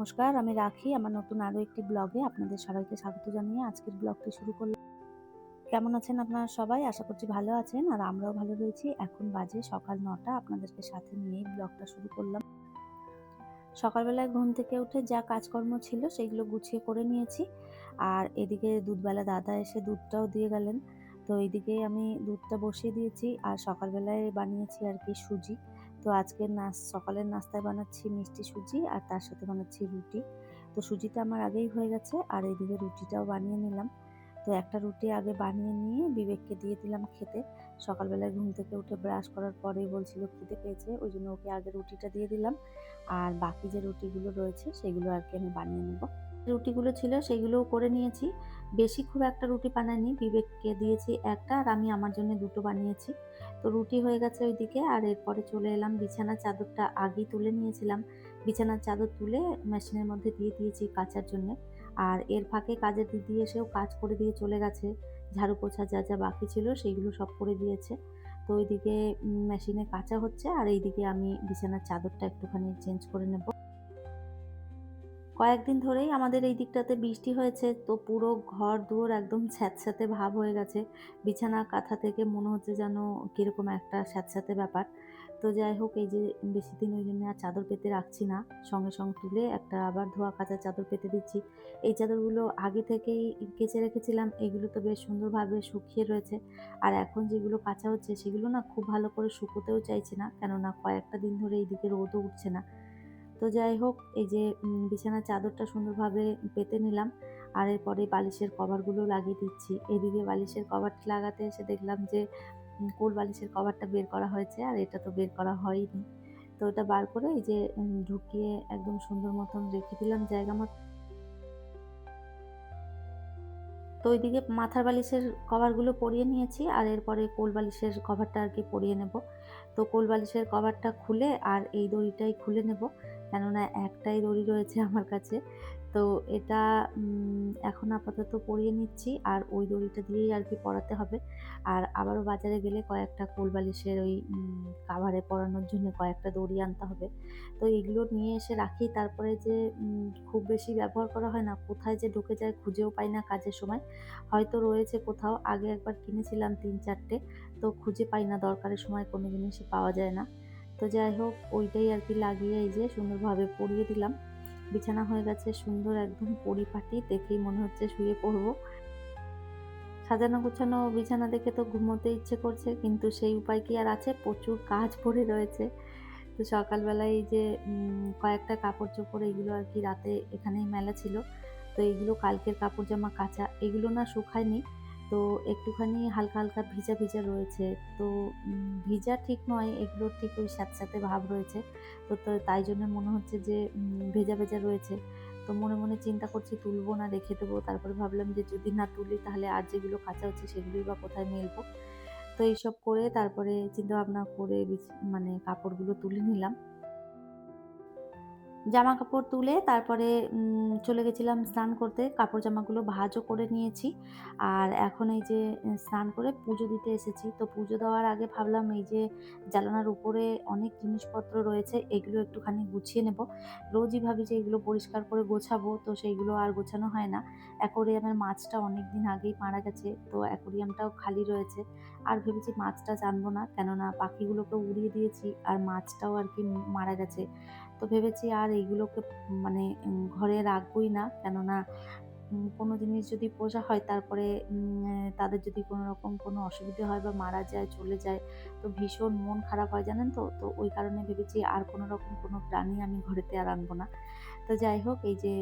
নমস্কার, আমি রাখি। আমার নতুন আরও একটি ব্লগে আপনাদের সবাইকে স্বাগত জানিয়ে আজকের ব্লগটি শুরু করলাম। কেমন আছেন আপনারা সবাই? আশা করছি ভালো আছেন। আর আমরাও ভালো রয়েছি। এখন বাজে সকাল নটা। আপনাদেরকে সাথে নিয়ে ব্লগটা শুরু করলাম। সকালবেলায় ঘুম থেকে উঠে যা কাজকর্ম ছিল সেগুলো গুছিয়ে করে নিয়েছি। আর এদিকে দুধবেলা দাদা এসে দুধটাও দিয়ে গেলেন। তো এইদিকে আমি দুধটা বসিয়ে দিয়েছি। আর সকালবেলায় বানিয়েছি আর কি সুজি। তো আজকে নাস, সকালের নাস্তায় বানাচ্ছি মিষ্টি সুজি আর তার সাথে বানাচ্ছি রুটি। তো সুজিটা আমার আগেই হয়ে গেছে আর এইদিকে রুটিটাও বানিয়ে নিলাম। তো একটা রুটি আগে বানিয়ে নিয়ে বিবেককে দিয়ে দিলাম খেতে। সকালবেলায় ঘুম থেকে উঠে ব্রাশ করার পরেই বলছিল খিদে পেয়েছে, ওই জন্য ওকে আগে রুটিটা দিয়ে দিলাম। আর বাকি যে রুটিগুলো রয়েছে সেগুলো আর কি আমি বানিয়ে নেব। রুটিগুলো ছিল সেগুলোও করে নিয়েছি। বেশি খুব একটা রুটি বানাইনি বিবেককে দিয়েছি একটা আর আমি আমার জন্য দুটো বানিয়েছি। তো রুটি হয়ে গেছে ওইদিকে আর এরপরে চলে এলাম, বিছানার চাদরটা আগেই তুলে নিয়েছিলাম। বিছানার চাদর তুলে মেশিনের মধ্যে দিয়ে দিয়েছি কাচার জন্য। আর এর ফাঁকে কাজের দিদি এসেও কাজ করে দিয়ে চলে গেছে। ঝাড়ু পোছা যা যা বাকি ছিল সেইগুলো সব করে দিয়েছে। তো ওইদিকে মেশিনে কাঁচা হচ্ছে আর এইদিকে আমি বিছানার চাদরটা একটুখানি চেঞ্জ করে নেব। কয়েকদিন ধরেই আমাদের এই দিকটাতে বৃষ্টি হয়েছে, তো পুরো ঘর দুয়ার একদম স্যাঁতস্যাঁতে ভাব হয়ে গেছে। বিছানা, কাঁথা থেকে মনে হচ্ছে যেন কীরকম একটা স্যাঁতস্যাঁতে ব্যাপার। তো যাই হোক, এই যে বেশি দিন ওই জন্য আর চাদর পেতে রাখছি না। সঙ্গে সঙ্গে তুলে একটা আবার ধোয়া কাঁচা চাদর পেতে দিচ্ছি। এই চাদরগুলো আগে থেকেই কেচে রেখেছিলাম, এগুলো তো বেশ সুন্দরভাবে শুকিয়ে রয়েছে। আর এখন যেগুলো কাঁচা হচ্ছে, সেগুলো না খুব ভালো করে শুকোতেও চাইছে না, কেননা কয়েকটা দিন ধরে এইদিকে রোদও উঠছে না। তো যাই হোক, এই যে বিছানার চাদরটা সুন্দরভাবে পেতে নিলাম। আর এরপরে বালিশের কভারগুলো লাগিয়ে দিচ্ছি। এদিকে বালিশের কভারটি লাগাতে এসে দেখলাম যে কোল বালিশের কভারটা বের করা হয়েছে আর এটা তো বের করা হয়নি। তো ওটা বার করে এই যে ঢুকিয়ে একদম সুন্দর মতন রেখে দিলাম জায়গা মতো। তো ওইদিকে মাথার বালিশের কভারগুলো পরিয়ে নিয়েছি আর এরপরে কোল বালিশের কভারটা আর কি পরিয়ে নেব। তো কোল বালিশের কভারটা খুলে আর এই দড়িটাই খুলে নেব। কেননা একটাই দড়ি রয়েছে আমার কাছে। তো এটা এখন আপাতত পরিয়ে নিচ্ছি আর ওই দড়িটা দিয়েই আর কি পরাতে হবে। আর আবারও বাজারে গেলে কয়েকটা কোল বালিশের ওই কাভারে পরানোর জন্য কয়েকটা দড়ি আনতে হবে। তো এগুলো নিয়ে এসে রাখি। তারপরে যে খুব বেশি ব্যবহার করা হয় না, কোথায় যে ঢুকে যায় খুঁজেও পাই না কাজের সময়। হয়তো রয়েছে কোথাও, আগে একবার কিনেছিলাম তিন চারটে, তো খুঁজে পাই না, দরকারের সময় কোনো জিনিসই পাওয়া যায় না। তো যাই হোক, ওইটাই আর কি লাগিয়ে এই যে সুন্দরভাবে পরিয়ে দিলাম। বিছানা হয়ে গেছে সুন্দর একদম পরিপাটি, দেখেই মনে হচ্ছে শুয়ে পড়ব। সাজানো গোছানো বিছানা দেখে তো ঘুমোতে ইচ্ছে করছে, কিন্তু সেই উপায় কি আর আছে? প্রচুর কাজ পড়ে রয়েছে। তো সকালবেলায় এই যে কয়েকটা কাপড় চোপড় এগুলো আর কি রাতে এখানেই মেলা ছিল। তো এইগুলো কালকের কাপড় জামা কাঁচা, এগুলো না শুকায়নি। তো একটুখানি হালকা হালকা ভিজা ভিজা রয়েছে। তো ভিজা ঠিক নয়, এগুলো ঠিক ওই সাথে ভাব রয়েছে। তো তাই জন্য মনে হচ্ছে যে ভেজা ভেজা রয়েছে। তো মনে মনে চিন্তা করছি তুলবো না, রেখে দেবো। তারপরে ভাবলাম যে, যদি না তুলি তাহলে আর যেগুলো কাঁচা হচ্ছে সেগুলোই বা কোথায় মেলবো। তো এইসব করে তারপরে চিন্তা ভাবনা করে মানে কাপড়গুলো তুলে নিলাম। জামা কাপড় তুলে তারপরে চলে গেছিলাম স্নান করতে। কাপড় জামাগুলো ভাজও করে নিয়েছি। আর এখন এই যে স্নান করে পুজো দিতে এসেছি। তো পুজো দেওয়ার আগে ভাবলাম এই যে জ্বালানার উপরে অনেক জিনিসপত্র রয়েছে, এগুলো একটুখানি গুছিয়ে নেব। রোজই ভাবি যে এগুলো পরিষ্কার করে গোছাবো, তো সেইগুলো আর গোছানো হয় না। অ্যাকোরিয়ামের মাছটা অনেক দিন আগেই মারা গেছে, তো অ্যাকোরিয়ামটাও খালি রয়েছে। আর ভেবেছি মাছটা জানব না, কেননা পাখিগুলোকে উড়িয়ে দিয়েছি, আর মাছটাও আর কি মারা গেছে। তো ভেবেছি আর এইগুলোকে মানে ঘরে রাখবই না। কেননা কোনো জিনিস যদি পোষা হয়, তারপরে তাদের যদি কোনো রকম কোনো অসুবিধে হয় বা মারা যায়, চলে যায়, তো ভীষণ মন খারাপ হয়, জানেন তো? তো ওই কারণে ভেবেছি আর কোনো রকম কোনো প্রাণী আমি ঘরেতে আর আনব না। তো যাই হোক, এই যে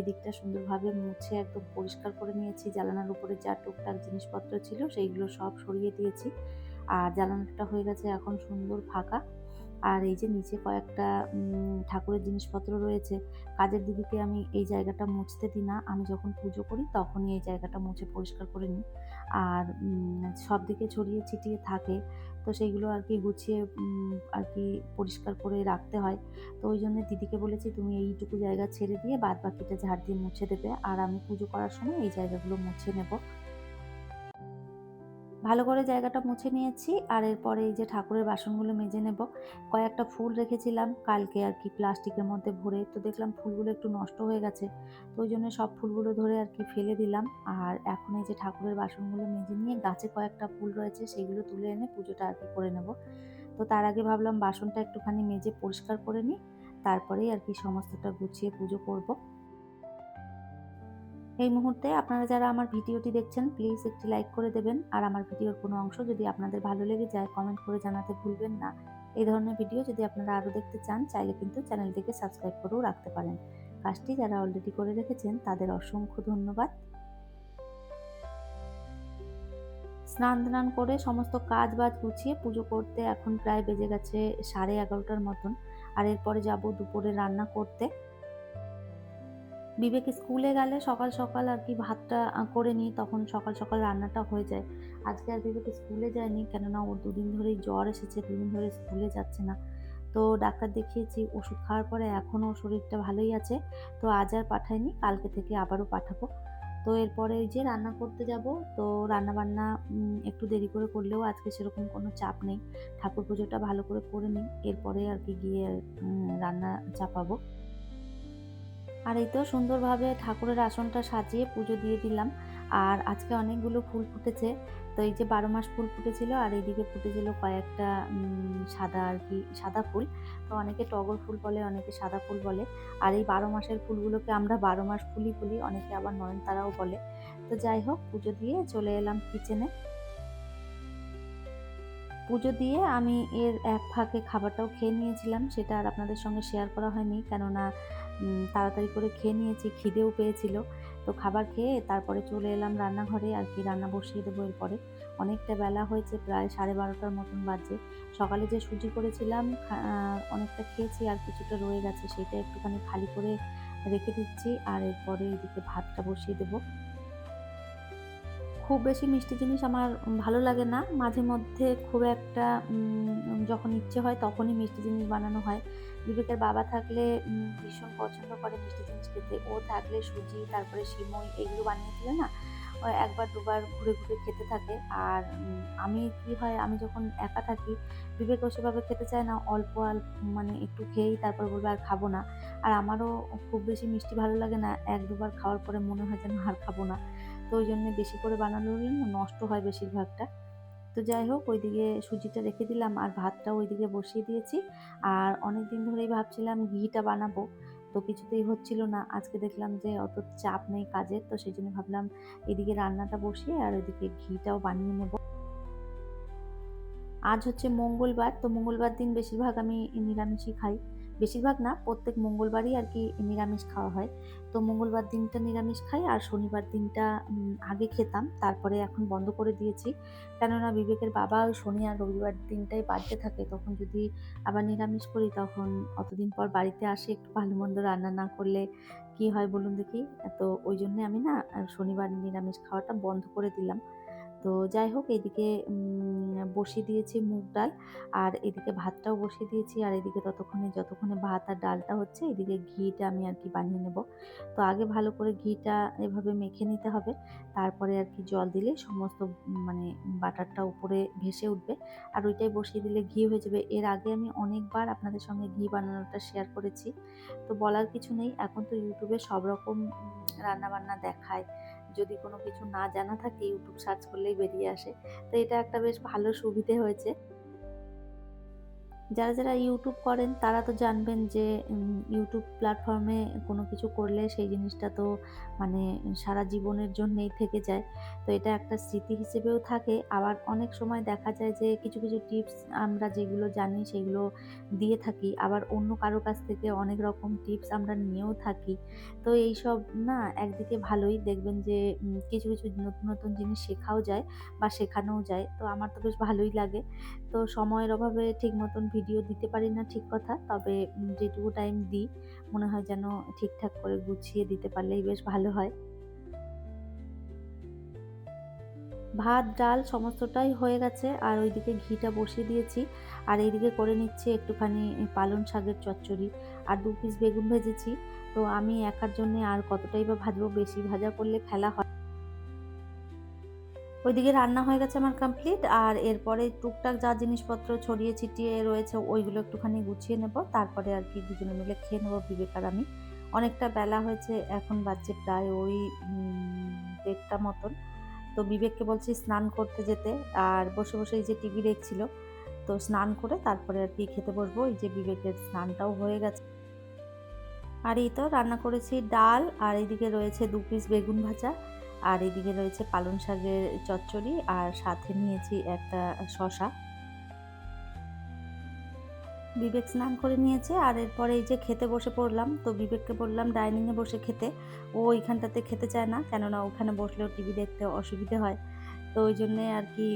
এদিকটা সুন্দরভাবে মুছে একদম পরিষ্কার করে নিয়েছি। জ্বালানার উপরে যা টুকটাক জিনিসপত্র ছিল, সেইগুলো সব সরিয়ে দিয়েছি। আর জ্বালানাটা হয়ে গেছে এখন সুন্দর ফাঁকা। আর এই যে নিচে কয়েকটা ঠাকুরের জিনিসপত্র রয়েছে, কাজের দিদিকে আমি এই জায়গাটা মুছতে দিই না। আমি যখন পুজো করি তখনই এই জায়গাটা মুছে পরিষ্কার করে নিই। আর সব দিকে ছড়িয়ে ছিটিয়ে থাকে। তো সেইগুলো আর কি গুছিয়ে আর কি পরিষ্কার করে রাখতে হয়। তো ওই জন্য দিদিকে বলেছি, তুমি এইটুকু জায়গা ছেড়ে দিয়ে বাদ বাকিটা ঝাড় দিয়ে মুছে দেবে। আর আমি পুজো করার সময় এই জায়গাগুলো মুছে নেব। ভালো করে জায়গাটা মুছে নিয়েছি, আর এরপরে এই যে ঠাকুরের বাসনগুলো মেজে নেব। কয়েকটা ফুল রেখেছিলাম, কালকে আর কি প্লাস্টিকের মধ্যে ভরে, তো দেখলাম ফুলগুলো একটু নষ্ট হয়ে গেছে, তো ওই জন্য সব ফুলগুলো ধরে আর কি ফেলে দিলাম। আর এখন এই যে ঠাকুরের বাসনগুলো মেজে নিয়ে গাছে কয়েকটা ফুল রয়েছে, সেগুলো তুলে এনে পুজোটা আর কি করে নেব। তো তার আগে ভাবলাম বাসনটা একটুখানি মেজে পরিষ্কার করে নিই, তারপরেই আর কি সমস্তটা গুছিয়ে পুজো করব। এই মুহূর্তে আপনারা যারা আমার ভিডিওটি দেখছেন প্লিজ একটি লাইক করে দেবেন। আর আমার ভিডিওর কোনো অংশ যদি আপনাদের ভালো লেগে যায় কমেন্ট করে জানাতে ভুলবেন না। এই ধরনের ভিডিও যদি আপনারা আরও দেখতে চান, চাইলে কিন্তু চ্যানেলটিকে সাবস্ক্রাইব করেও রাখতে পারেন। কাজটি যারা অলরেডি করে রেখেছেন, তাদের অসংখ্য ধন্যবাদ। স্নান ধান করে সমস্ত কাজ বাজ গুছিয়ে পুজো করতে এখন প্রায় বেজে গেছে সাড়ে এগারোটার মতন। আর এরপরে যাব দুপুরে রান্না করতে। বিবেক স্কুলে গেলে সকাল সকাল আর কি ভাতটা করে নিই, তখন সকাল সকাল রান্নাটা হয়ে যায়। আজকে আর বিবেক স্কুলে যায়নি, কেননা ওর দুদিন ধরেই জ্বর এসেছে, দুদিন ধরে স্কুলে যাচ্ছে না। তো ডাক্তার দেখিয়েছি, ওষুধ খাওয়ার পরে এখনও শরীরটা ভালোই আছে। তো আজ আর পাঠাইনি কালকে থেকে আবারও পাঠাবো। তো এরপরে ওই যে রান্না করতে যাব, তো রান্না বান্না একটু দেরি করে করলেও আজকে সেরকম কোনো চাপ নেই। ঠাকুর পুজোটা ভালো করে করে নিই, এরপরে আর কি গিয়ে রান্না চাপাবো। আর এই তো সুন্দরভাবে ঠাকুরের আসনটা সাজিয়ে পুজো দিয়ে দিলাম। আর আজকে অনেকগুলো ফুল ফুটেছে। তো এই যে বারো মাস ফুল ফুটেছিল আর এইদিকে ফুটেছিল কয়েকটা সাদা আর কি, সাদা ফুল। তো অনেকে টগর ফুল বলে, অনেকে সাদা ফুল বলে। আর এই বারো মাসের ফুলগুলোকে আমরা বারো মাস ফুলই ফুলি অনেকে আবার নয়নতারাও বলে। তো যাই হোক, পুজো দিয়ে চলে এলাম কিচেনে পুজো দিয়ে আমি এর এক ফাঁকে খাবারটাও খেয়ে নিয়েছিলাম, সেটা আর আপনাদের সঙ্গে শেয়ার করা হয়নি। কেননা তাড়াতাড়ি করে খেয়ে নিয়েছি, খিদেও পেয়েছিল। তো খাবার খেয়ে তারপরে চলে এলাম রান্নাঘরে, আর কি রান্না বসিয়ে দেবো এরপরে। অনেকটা বেলা হয়েছে, প্রায় সাড়ে বারোটার মতন বাজে। সকালে যে সুজি করেছিলাম অনেকটা খেয়েছি, আর কিছুটা রয়ে গেছে, সেটা একটুখানি খালি করে রেখে দিচ্ছি, আর এরপরে এদিকে ভাতটা বসিয়ে দেবো। খুব বেশি মিষ্টি জিনিস আমার ভালো লাগে না। মাঝে মধ্যে খুব একটা যখন ইচ্ছে হয় তখনই মিষ্টি জিনিস বানানো হয়। বিবেকের বাবা থাকলে ভীষণ পছন্দ করে মিষ্টি জিনিস খেতে। ও থাকলে সুজি, তারপরে সিমই এগুলো বানিয়ে দিলে না একবার দুবার ঘুরে ঘুরে খেতে থাকে। আর আমি কি হয়, আমি যখন একা থাকি বিবেকও সেভাবে খেতে চায় না। অল্প অল্প মানে একটু খেয়েই তারপর বলবে আর খাব না। আর আমারও খুব বেশি মিষ্টি ভালো লাগে না। এক দুবার খাওয়ার পরে মনে হয় যেন আর খাব না। তো ওই জন্য বেশি করে বানানোরই নষ্ট হয় বেশিরভাগটা। তো যাই হোক, ওইদিকে সুজিটা রেখে দিলাম আর ভাতটা ওইদিকে বসিয়ে দিয়েছি। আর অনেক দিন ধরেই ভাবছিলাম ঘিটা বানাবো, তো কিছুতেই হচ্ছিল না। আজকে দেখলাম যে অত চাপ নেই কাজের, তো সেই জন্য ভাবলাম এদিকে রান্নাটা বসিয়ে আর ওইদিকে ঘিটাও বানিয়ে নেব। আজ হচ্ছে মঙ্গলবার, তো মঙ্গলবার দিন বেশিরভাগ আমি নিরামিষই খাই। বেশিরভাগ না, প্রত্যেক মঙ্গলবারই আর কি নিরামিষ খাওয়া হয়। তো মঙ্গলবার দিনটা নিরামিষ খাই আর শনিবার দিনটা আগে খেতাম, তারপরে এখন বন্ধ করে দিয়েছি। কেননা বিবেকের বাবা শনি আর রবিবার দিনটাই বাড়তে থাকে, তখন যদি আবার নিরামিষ করি তখন অতদিন পর বাড়িতে আসে, একটু ভালো মন্দ রান্না না করলে কি হয় বলুন দেখি? তো ওই জন্যে আমি না শনিবার নিরামিষ খাওয়াটা বন্ধ করে দিলাম। তো যাই হোক, এদিকে বসিয়ে দিয়েছি মুগ ডাল। আর এদিকে ভাতটাও বসিয়ে দিয়েছি। আর এদিকে ততক্ষণে, যতক্ষণে ভাত আর ডালটা হচ্ছে, এদিকে ঘিটা আমি আর কি বানিয়ে নেব। তো আগে ভালো করে ঘিটা এভাবে মেখে নিতে হবে। তারপরে আর কি জল দিলে সমস্ত মানে বাটারটা উপরে ভেসে উঠবে। আর ওইটাই বসিয়ে দিলে ঘি হয়ে যাবে। এর আগে আমি অনেকবার আপনাদের সঙ্গে ঘি বানানোটা শেয়ার করেছি। তো বলার কিছু নেই। এখন তো ইউটিউবে সব রকম রান্নাবান্না দেখায়। যদি কোনো কিছু না জানা থাকে ইউটিউব সার্চ করলেই বেরিয়ে আসে। তো এটা একটা বেশ ভালো সুবিধে হয়েছে। যারা যারা ইউটিউব করেন, তারা তো জানবেন যে ইউটিউব প্ল্যাটফর্মে কোনো কিছু করলে সেই জিনিসটা তো মানে সারা জীবনের জন্যেই থেকে যায়। তো এটা একটা স্মৃতি হিসেবেও থাকে। আবার অনেক সময় দেখা যায় যে, কিছু কিছু টিপস আমরা যেগুলো জানি সেগুলো দিয়ে থাকি। আবার অন্য কারও কাছ থেকে অনেক রকম টিপস আমরা নিয়েও থাকি। তো এই সব না একদিকে ভালোই দেখবেন যে কিছু কিছু নতুন নতুন জিনিস শেখাও যায় বা শেখানোও যায়। তো আমার তো বেশ ভালোই লাগে। তো সময়ের অভাবে ঠিক মতন ভিডিও দিতে পারি না ঠিক কথা, তবে যেটুকু টাইম দিই, মনে হয় যেন ঠিকঠাক করে গুছিয়ে দিতে পারলেই বেশ ভালো হয়। ভাত, ডাল সমস্তটাই হয়ে গেছে, আর ওইদিকে ঘিটা বসিয়ে দিয়েছি, আর এইদিকে করে নিচ্ছি একটুখানি পালং শাকের চচ্চড়ি, আর দু পিস বেগুন ভেজেছি। তো আমি একার জন্য আর কতটাই বা ভাজবো, বেশি ভাজা করলে ফেলা হয় ওইদিকে রান্না হয়ে গেছে আমার কমপ্লিট আর এরপরে টুকটাক যা জিনিসপত্র ছড়িয়ে ছিটিয়ে রয়েছে ওইগুলো একটুখানি গুছিয়ে নেব। তারপরে আর কি দুজনে মিলে খেয়ে নেব, বিবেক আর আমি। অনেকটা বেলা হয়েছে, এখন বাজছে প্রায় ওই দেড়টা মতন। তো বিবেককে বলছি স্নান করতে যেতে, আর বসে বসে এই যে টিভি দেখছিল, তো স্নান করে তারপরে আর কি খেতে বসবো। এই যে বিবেকের স্নানটাও হয়ে গেছে। আর এই তো রান্না করেছি ডাল, আর এইদিকে রয়েছে দু পিস বেগুন ভাজা। আর এদিকে রয়েছে পালং শাকের চচ্চড়ি আর সাথে নিয়েছি একটা শশা বিবেক স্নান করে নিয়েছে আর এরপরে এই যে খেতে বসে পড়লাম, তো বিবেককে বললাম ডাইনিংয়ে বসে খেতে। ও ওইখানটাতে খেতে চায় না, কেননা ওখানে বসলেও টিভি দেখতে অসুবিধে হয়। তো ওই জন্যে আর কি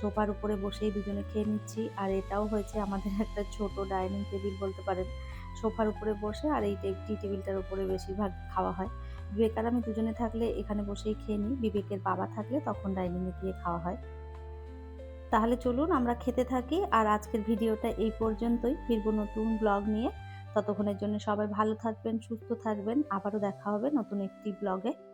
সোফার উপরে বসেই দুজনে খেয়ে নিচ্ছি। আর এটাও হয়েছে আমাদের একটা ছোট ডাইনিং টেবিল বলতে পারেন। সোফার উপরে বসে আর এই টি টেবিলটার উপরে বেশিরভাগ খাওয়া হয়। বিবেক আর আমি দুজনে থাকলে এখানে বসেই খেয়ে নিই। বিবেকের বাবা থাকলে তখন ডাইনিংয়ে গিয়ে খাওয়া হয়। তাহলে চলুন আমরা খেতে থাকি। আর আজকের ভিডিওটা এই পর্যন্তই। ফিরব নতুন ব্লগ নিয়ে। ততক্ষণের জন্য সবাই ভালো থাকবেন, সুস্থ থাকবেন। আবারও দেখা হবে নতুন একটি ব্লগে।